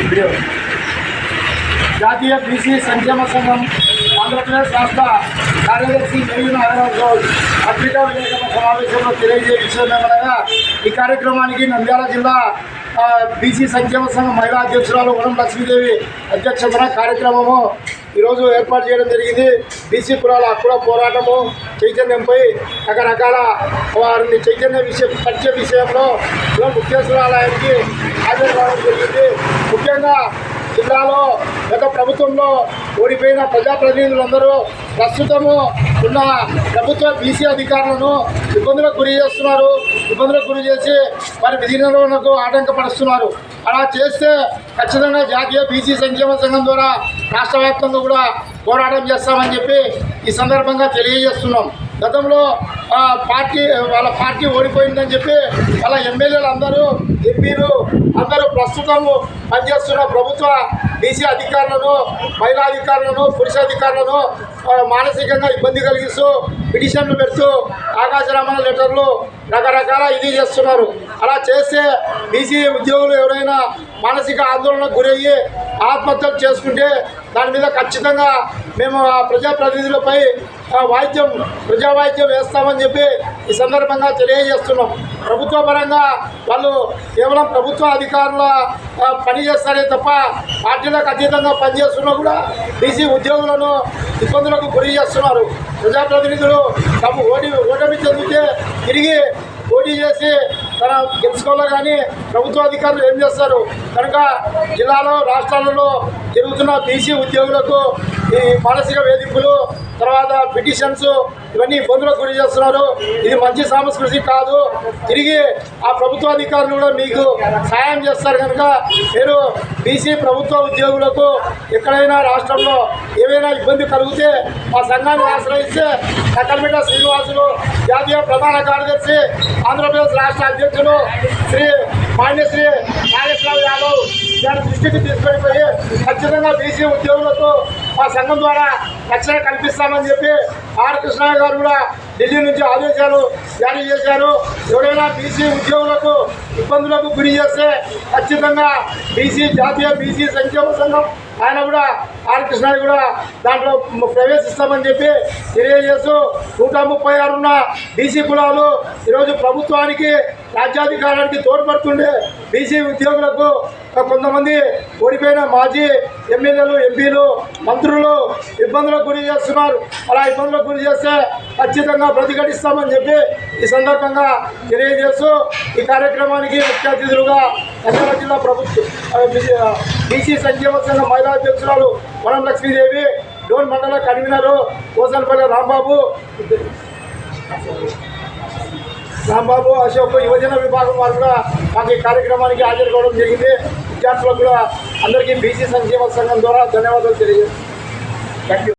Video జాతీయ BC సంక్షేమ సంఘం ఆంధ్రప్రదేశ్ రాష్ట్ర కార్యదర్శి మెయ్యి నాగరాజు గౌడ్ పత్రికా విలేకరుల సమావేశంలో తెలియజే విషయం ఏమనగా ఈ కార్యక్రమానికి నంద్యాల జిల్లా బీసీ సంక్షేమ సంఘం మహిళా అధ్యక్షురాలు వనం లక్ష్మీదేవి అధ్యక్షతన కార్యక్రమము ఈరోజు ఏర్పాటు చేయడం జరిగింది. బీసీ కులాల హక్కుల పోరాటము చైతన్యంపై రకరకాల వారిని చైతన్య విషయం పరిచయ విషయంలో ఇలా ముఖ్యేశ్వరాలయానికి హాజరు కావడం జరిగింది. ముఖ్యంగా జిల్లాలో గత ప్రభుత్వంలో ఓడిపోయిన ప్రజాప్రతినిధులందరూ ప్రస్తుతము ఉన్న ప్రభుత్వ బీసీ అధికారులను ఇబ్బందులకు గురి చేస్తున్నారు. ఇబ్బందులకు గురి చేసి వారి విధి నిర్వహణకు ఆటంకపరుస్తున్నారు. అలా చేస్తే ఖచ్చితంగా జాతీయ బీసీ సంక్షేమ సంఘం ద్వారా రాష్ట్ర వ్యాప్తంగా కూడా పోరాటం చేస్తామని చెప్పి ఈ సందర్భంగా తెలియజేస్తున్నాం. గతంలో పార్టీ వాళ్ళ పార్టీ ఓడిపోయిందని చెప్పి వాళ్ళ ఎమ్మెల్యేలు అందరూ ఎంపీలు అందరూ ప్రస్తుతం పనిచేస్తున్న ప్రభుత్వ బీసీ అధికారులను మహిళా అధికారులను పురుష అధికారులను మానసికంగా ఇబ్బంది కలిగిస్తూ పిటిషన్లు పెడుతూ ఆకాశరామణ లెటర్లు రకరకాల ఇది చేస్తున్నారు. అలా చేస్తే బీసీ ఉద్యోగులు ఎవరైనా మానసిక ఆందోళనకు గురయ్యి ఆత్మహత్యలు చేసుకుంటే దాని మీద ఖచ్చితంగా మేము ఆ ప్రజాప్రతినిధులపై ఆ వాయిద్యం ప్రజా వాయిద్యం వేస్తామని చెప్పి ఈ సందర్భంగా తెలియజేస్తున్నాం. ప్రభుత్వ పరంగా వాళ్ళు కేవలం ప్రభుత్వ అధికారుల పనిచేస్తారే పని తప్ప పార్టీలకు అతీతంగా పనిచేస్తున్నా కూడా బీసీ ఉద్యోగులను ఇబ్బందులకు గురి చేస్తున్నారు. ప్రజాప్రతినిధులు తమ ఓడి ఓటమి చెందితే తిరిగి పోటీ చేసి తన గెలుచుకోవాలి కానీ ప్రభుత్వ అధికారులు ఏం చేస్తారు? కనుక జిల్లాలో రాష్ట్రాలలో జరుగుతున్న బీసీ ఉద్యోగులకు ఈ మానసిక వేధింపులు పిటిషన్స్ ఇవన్నీ ఇబ్బందులకు గురి చేస్తున్నారు. ఇది మంచి సంస్కృతి కాదు. తిరిగి ఆ ప్రభుత్వ అధికారులు కూడా మీకు సాయం చేస్తారు కనుక మీరు బీసీ ప్రభుత్వ ఉద్యోగులకు ఎక్కడైనా రాష్ట్రంలో ఏవైనా ఇబ్బంది కలిగితే మా సంఘాన్ని ఆశ్రయిస్తే కట్టలమిట శ్రీనివాసులు జాతీయ ప్రధాన కార్యదర్శి ఆంధ్రప్రదేశ్ రాష్ట్ర అధ్యక్షులు శ్రీ మాన్యశ్రీ నాగేశ్వరరావు యాదవ్ దాని దృష్టికి తీసుకెళ్ళిపోయి ఖచ్చితంగా బీసీ ఉద్యోగులకు మా సంఘం ద్వారా రక్షణ కల్పిస్తామని చెప్పి ఆర్ కృష్ణయ్య గారు కూడా ఢిల్లీ నుంచి ఆదేశాలు జారీ చేశారు. ఎవరైనా బీసీ ఉద్యోగులకు ఇబ్బందులకు గురి చేస్తే ఖచ్చితంగా బీసీ జాతీయ బీసీ సంక్షేమ సంఘం ఆయన కూడా ఆర్ కూడా దాంట్లో ప్రవేశిస్తామని చెప్పి తెలియజేస్తూ నూట ముప్పై ఆరున్న బీసీ కులాలు ఈరోజు ప్రభుత్వానికి రాజ్యాధికారానికి తోడ్పడుతుండే బీసీ ఉద్యోగులకు కొంతమంది ఓడిపోయిన మాజీ ఎమ్మెల్యేలు ఎంపీలు మంత్రులు ఇబ్బందులకు గురి చేస్తున్నారు. అలా ఇబ్బందులకు గురి చేస్తే ఖచ్చితంగా ప్రతిఘటిస్తామని చెప్పి ఈ సందర్భంగా తెలియజేస్తూ ఈ కార్యక్రమానికి ముఖ్య అతిథులుగా నంద్యాల జిల్లా ప్రభుత్వ బీసీ సంక్షేమ సంఘం మహిళా అధ్యక్షురాలు వనం లక్ష్మీదేవి డోన్ మండల కన్వీనరు కోసనపల్లి రాంబాబు రాంబాబు అశోక్ యువజన విభాగం వారు కూడా మాకు ఈ కార్యక్రమానికి హాజరు కావడం జరిగింది. విద్యార్థులకు కూడా అందరికీ బీసీ సంక్షేమ సంఘం ద్వారా ధన్యవాదాలు తెలియజేస్తాం థ్యాంక్ యూ